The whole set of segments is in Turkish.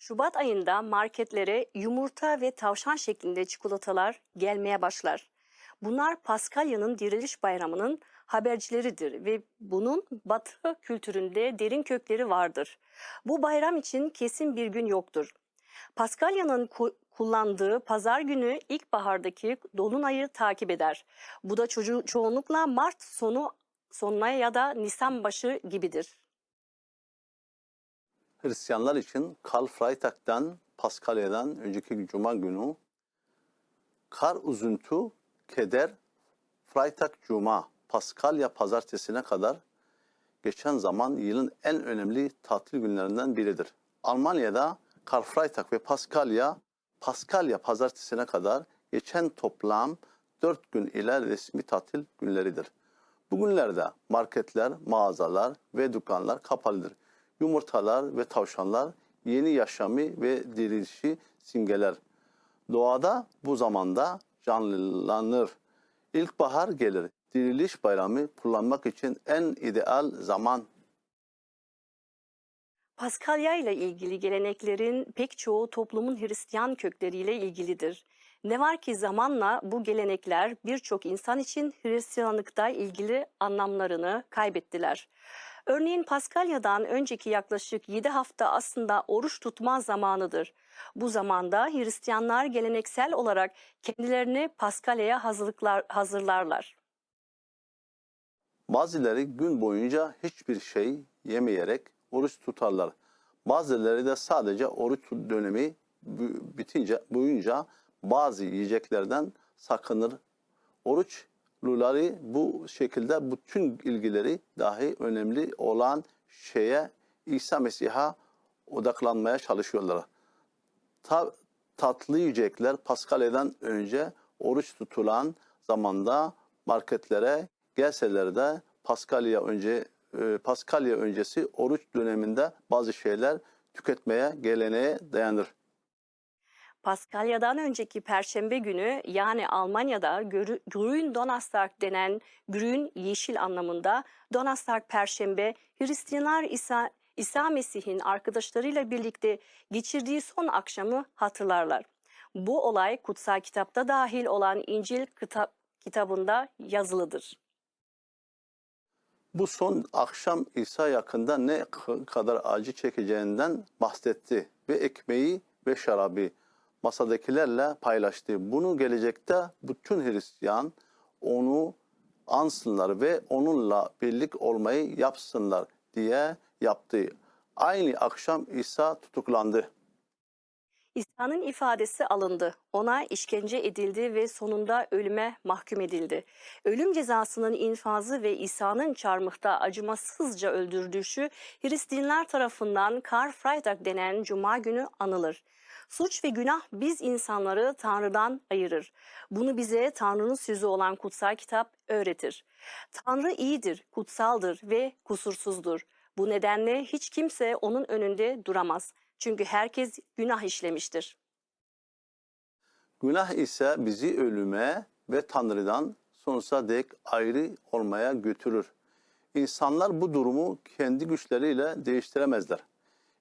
Şubat ayında marketlere yumurta ve tavşan şeklinde çikolatalar gelmeye başlar. Bunlar Paskalya'nın diriliş bayramının habercileridir ve bunun batı kültüründe derin kökleri vardır. Bu bayram için kesin bir gün yoktur. Paskalya'nın ku- kullandığı pazar günü ilkbahardaki dolunayı takip eder. Bu da çoğu- çoğunlukla Mart sonu sonuna ya da Nisan başı gibidir. Hristiyanlar için Karfreitag'dan, Paskalya'dan önceki Cuma günü kar üzüntü, keder, Freitag Cuma, Paskalya pazartesine kadar geçen zaman yılın en önemli tatil günlerinden biridir. Almanya'da Karfreitag ve Paskalya, Paskalya pazartesine kadar geçen toplam 4 gün ile resmi tatil günleridir. Bugünlerde marketler, mağazalar ve dükkanlar kapalıdır. Yumurtalar ve tavşanlar yeni yaşamı ve dirilişi simgeler. Doğada bu zamanda canlılanır. İlkbahar gelir. Diriliş bayramı kullanmak için en ideal zaman. Paskalya ile ilgili geleneklerin pek çoğu toplumun Hristiyan kökleriyle ilgilidir. Ne var ki zamanla bu gelenekler birçok insan için Hristiyanlıkta ilgili anlamlarını kaybettiler. Örneğin Paskalya'dan önceki yaklaşık 7 hafta aslında oruç tutma zamanıdır. Bu zamanda Hristiyanlar geleneksel olarak kendilerini Paskalya'ya hazırlarlar. Bazıları gün boyunca hiçbir şey yemeyerek oruç tutarlar. Bazıları da sadece oruç dönemi bitince boyunca bazı yiyeceklerden sakınır. Oruçluları bu şekilde bütün ilgileri dahi önemli olan şeye İsa Mesih'a odaklanmaya çalışıyorlar. Ta- tatlı yiyecekler Paskalya'dan önce oruç tutulan zamanda marketlere gelseler de Paskalya önce e, Paskalya öncesi oruç döneminde bazı şeyler tüketmeye geleneğe dayanır. Paskalya'dan önceki Perşembe günü yani Almanya'da Grü- Grün Donnerstag denen grün yeşil anlamında Donnerstag Perşembe Hristiyanlar İsa, İsa Mesih'in arkadaşlarıyla birlikte geçirdiği son akşamı hatırlarlar. Bu olay kutsal kitapta dahil olan İncil kitap, kitabında yazılıdır. Bu son akşam İsa yakında ne kadar acı çekeceğinden bahsetti ve ekmeği ve şarabı masadakilerle paylaştı. Bunu gelecekte bütün Hristiyan onu ansınlar ve onunla birlik olmayı yapsınlar diye yaptı. Aynı akşam İsa tutuklandı. İsa'nın ifadesi alındı. Ona işkence edildi ve sonunda ölüme mahkum edildi. Ölüm cezasının infazı ve İsa'nın çarmıhta acımasızca öldürülüşü Hristiyanlar tarafından Karfreitag denen cuma günü anılır. Suç ve günah biz insanları Tanrı'dan ayırır. Bunu bize Tanrı'nın sözü olan kutsal kitap öğretir. Tanrı iyidir, kutsaldır ve kusursuzdur. Bu nedenle hiç kimse onun önünde duramaz. Çünkü herkes günah işlemiştir. Günah ise bizi ölüme ve Tanrı'dan sonsuza dek ayrı olmaya götürür. İnsanlar bu durumu kendi güçleriyle değiştiremezler.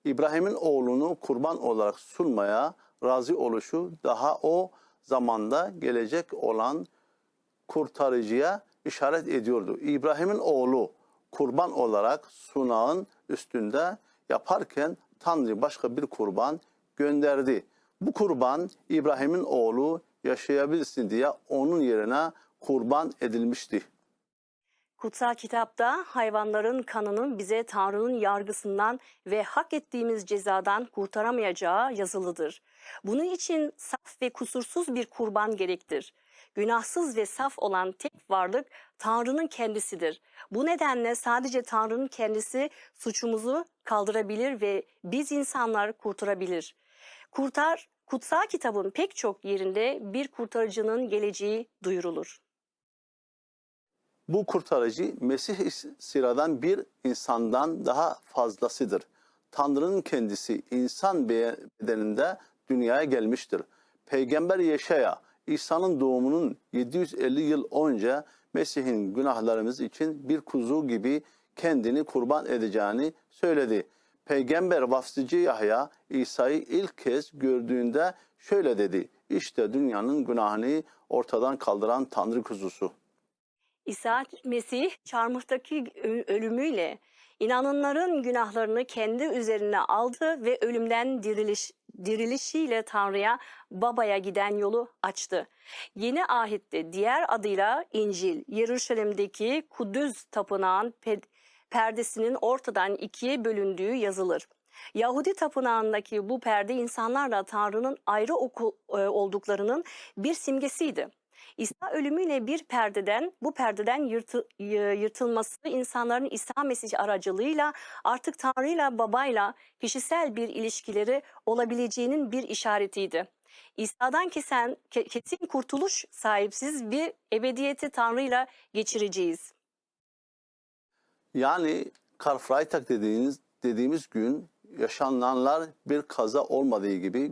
İbrahim'in oğlunu kurban olarak sunmaya razı oluşu daha o zamanda gelecek olan kurtarıcıya işaret ediyordu. İbrahim'in oğlu kurban olarak sunağın üstünde yaparken Tanrı başka bir kurban gönderdi. Bu kurban İbrahim'in oğlu yaşayabilsin diye onun yerine kurban edilmişti. Kutsal kitapta hayvanların kanının bize Tanrı'nın yargısından ve hak ettiğimiz cezadan kurtaramayacağı yazılıdır. Bunun için saf ve kusursuz bir kurban gerektir. Günahsız ve saf olan tek varlık Tanrı'nın kendisidir. Bu nedenle sadece Tanrı'nın kendisi suçumuzu kaldırabilir ve biz insanlar kurtarabilir. Kurtar, kutsal kitabın pek çok yerinde bir kurtarıcının geleceği duyurulur. Bu kurtarıcı Mesih sıradan bir insandan daha fazlasıdır. Tanrı'nın kendisi insan bedeninde dünyaya gelmiştir. Peygamber Yeşaya İsa'nın doğumunun 750 yıl önce Mesih'in günahlarımız için bir kuzu gibi kendini kurban edeceğini söyledi. Peygamber vaftici Yahya İsa'yı ilk kez gördüğünde şöyle dedi. İşte dünyanın günahını ortadan kaldıran Tanrı kuzusu. İsa Mesih çarmıhtaki ölümüyle inananların günahlarını kendi üzerine aldı ve ölümden diriliş, dirilişiyle Tanrı'ya, babaya giden yolu açtı. Yeni ahitte diğer adıyla İncil, Yeruşalim'deki Kudüs tapınağın pe- perdesinin ortadan ikiye bölündüğü yazılır. Yahudi tapınağındaki bu perde insanlarla Tanrı'nın ayrı oku- e, olduklarının bir simgesiydi. İsa ölümüyle bir perdeden, bu perdeden yırtı- yırtılması insanların İsa Mesih aracılığıyla artık Tanrı'yla babayla kişisel bir ilişkileri olabileceğinin bir işaretiydi. İsa'dan kesen, ke- kesin kurtuluş sahipsiz bir ebediyeti Tanrı'yla geçireceğiz. Yani Karfreitag dediğiniz, dediğimiz gün yaşananlar bir kaza olmadığı gibi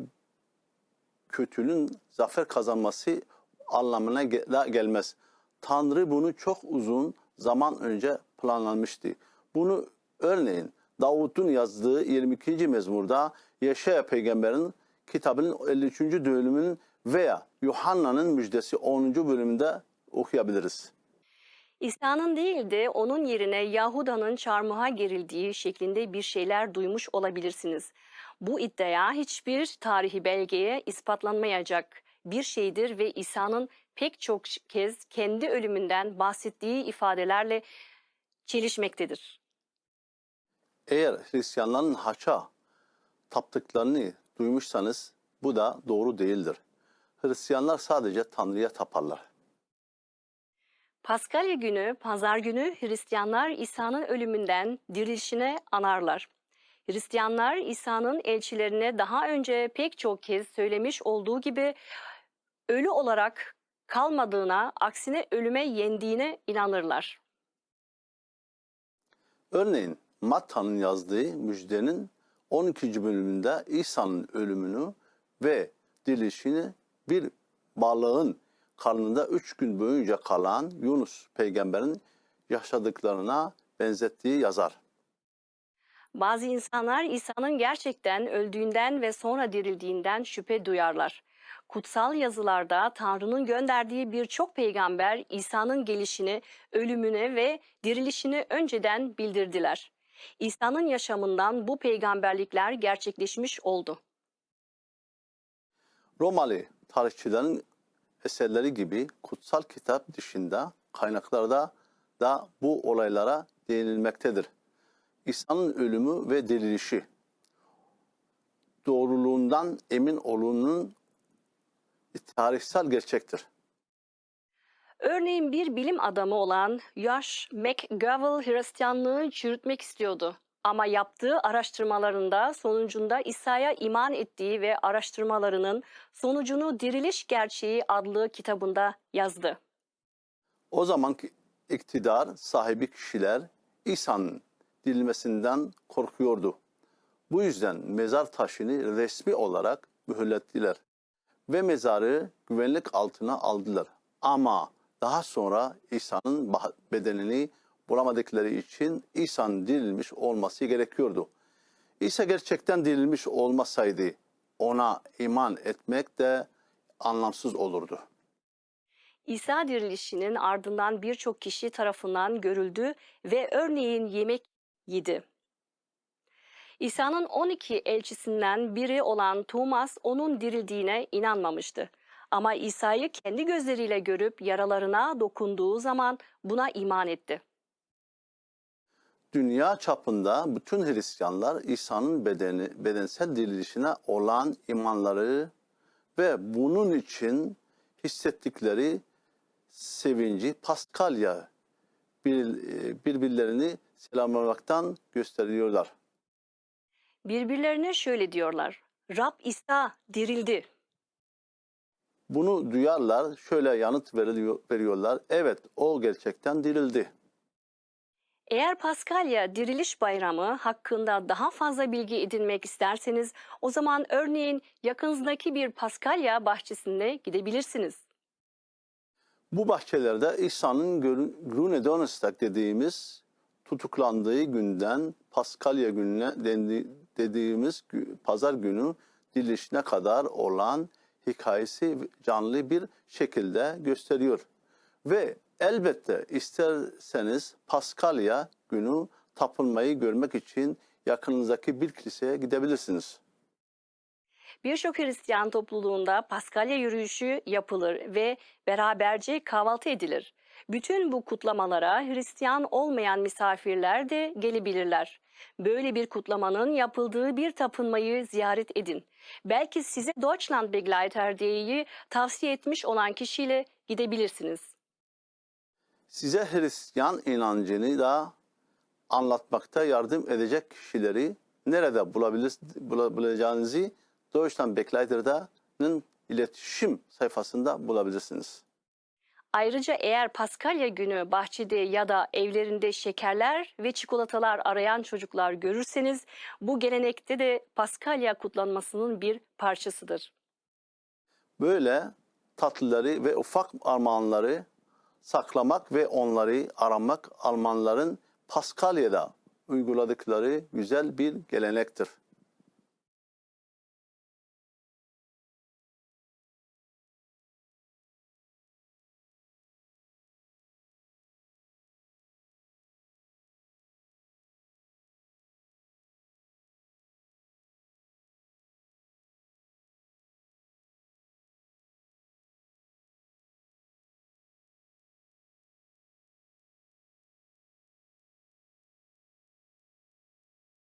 kötülüğün zafer kazanması anlamına da gelmez. Tanrı bunu çok uzun zaman önce planlamıştı. Bunu örneğin Davut'un yazdığı 22. mezmurda Yeşaya peygamberin kitabının 53. bölümünün veya Yuhanna'nın müjdesi 10. bölümünde okuyabiliriz. İsa'nın değil de onun yerine Yahuda'nın çarmıha gerildiği şeklinde bir şeyler duymuş olabilirsiniz. Bu iddia hiçbir tarihi belgeye ispatlanmayacak bir şeydir ve İsa'nın pek çok kez kendi ölümünden bahsettiği ifadelerle çelişmektedir. Eğer Hristiyanların haça taptıklarını duymuşsanız bu da doğru değildir. Hristiyanlar sadece Tanrı'ya taparlar. Paskalya günü, pazar günü Hristiyanlar İsa'nın ölümünden dirilişine anarlar. Hristiyanlar İsa'nın elçilerine daha önce pek çok kez söylemiş olduğu gibi ölü olarak kalmadığına, aksine ölüme yendiğine inanırlar. Örneğin Matta'nın yazdığı müjdenin 12. bölümünde İsa'nın ölümünü ve dirilişini bir balığın karnında üç gün boyunca kalan Yunus peygamberin yaşadıklarına benzettiği yazar. Bazı insanlar İsa'nın gerçekten öldüğünden ve sonra dirildiğinden şüphe duyarlar. Kutsal yazılarda Tanrı'nın gönderdiği birçok peygamber İsa'nın gelişini, ölümünü ve dirilişini önceden bildirdiler. İsa'nın yaşamından bu peygamberlikler gerçekleşmiş oldu. Romalı tarihçilerin eserleri gibi kutsal kitap dışında kaynaklarda da bu olaylara değinilmektedir. İsa'nın ölümü ve dirilişi doğruluğundan emin olunun tarihsel gerçektir. Örneğin bir bilim adamı olan Josh McGovell Hristiyanlığı çürütmek istiyordu. Ama yaptığı araştırmalarında sonucunda İsa'ya iman ettiği ve araştırmalarının sonucunu Diriliş Gerçeği adlı kitabında yazdı. O zamanki iktidar sahibi kişiler İsa'nın dirilmesinden korkuyordu. Bu yüzden mezar taşını resmi olarak mühürlettiler ve mezarı güvenlik altına aldılar. Ama daha sonra İsa'nın bedenini bulamadıkları için İsa'nın dirilmiş olması gerekiyordu. İsa gerçekten dirilmiş olmasaydı ona iman etmek de anlamsız olurdu. İsa dirilişinin ardından birçok kişi tarafından görüldü ve örneğin yemek yedi. İsa'nın 12 elçisinden biri olan Thomas onun dirildiğine inanmamıştı. Ama İsa'yı kendi gözleriyle görüp yaralarına dokunduğu zaman buna iman etti. Dünya çapında bütün Hristiyanlar İsa'nın bedeni, bedensel dirilişine olan imanları ve bunun için hissettikleri sevinci Paskalya bir- birbirlerini selamlamaktan gösteriyorlar. Birbirlerine şöyle diyorlar. Rab İsa dirildi. Bunu duyarlar, şöyle yanıt veriyorlar. Evet, o gerçekten dirildi. Eğer Paskalya Diriliş Bayramı hakkında daha fazla bilgi edinmek isterseniz o zaman örneğin yakınızdaki bir Paskalya bahçesine gidebilirsiniz. Bu bahçelerde İsa'nın Grüne Donnerstag dediğimiz tutuklandığı günden Paskalya gününe dendi- dediğimiz pazar günü dirilişine kadar olan hikayesi canlı bir şekilde gösteriyor. Ve elbette isterseniz Paskalya günü tapınmayı görmek için yakınınızdaki bir kiliseye gidebilirsiniz. Birçok Hristiyan topluluğunda Paskalya yürüyüşü yapılır ve beraberce kahvaltı edilir. Bütün bu kutlamalara Hristiyan olmayan misafirler de gelebilirler. Böyle bir kutlamanın yapıldığı bir tapınmayı ziyaret edin. Belki size Deutschland Begleiter Day'i tavsiye etmiş olan kişiyle gidebilirsiniz. Size Hristiyan inancını da anlatmakta yardım edecek kişileri nerede bulabileceğinizi Deutschland Begleiter'da'nın iletişim sayfasında bulabilirsiniz. Ayrıca eğer Paskalya günü bahçede ya da evlerinde şekerler ve çikolatalar arayan çocuklar görürseniz bu gelenekte de Paskalya kutlanmasının bir parçasıdır. Böyle tatlıları ve ufak armağanları saklamak ve onları aramak Almanların Paskalya'da uyguladıkları güzel bir gelenektir.